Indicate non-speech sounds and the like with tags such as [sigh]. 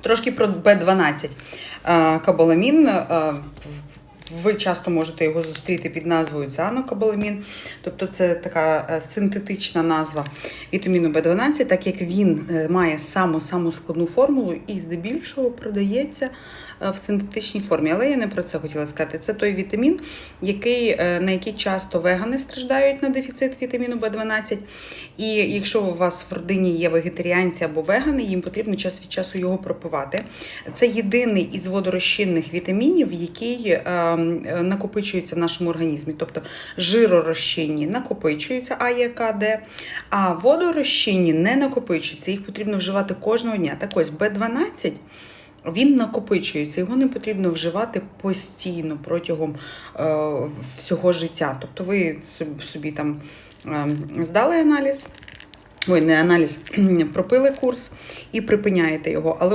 Трошки про Б12. Е, Кобаламін. е, Ви часто можете його зустріти під назвою цианокобаламін. Тобто це така е, синтетична назва вітаміну В12, так як він е, має саму саму складну формулу і здебільшого продається е, в синтетичній формі. Але я не про це хотіла сказати. Це той вітамін, який, на який часто вегани страждають на дефіцит вітаміну В12. І якщо у вас в родині є вегетаріанці або вегани, їм потрібно час від часу його пропивати. Це єдиний із водорозчинних вітамінів, який накопичується в нашому організмі. Тобто жиророзчинні накопичуються А, Е, К, Д, а водорозчинні не накопичуються. Їх потрібно вживати кожного дня. Так ось Б12 він накопичується, його не потрібно вживати постійно протягом е, всього життя. Тобто ви собі там е, здали аналіз, ой, не аналіз, [clears throat] пропили курс і припиняєте його. Але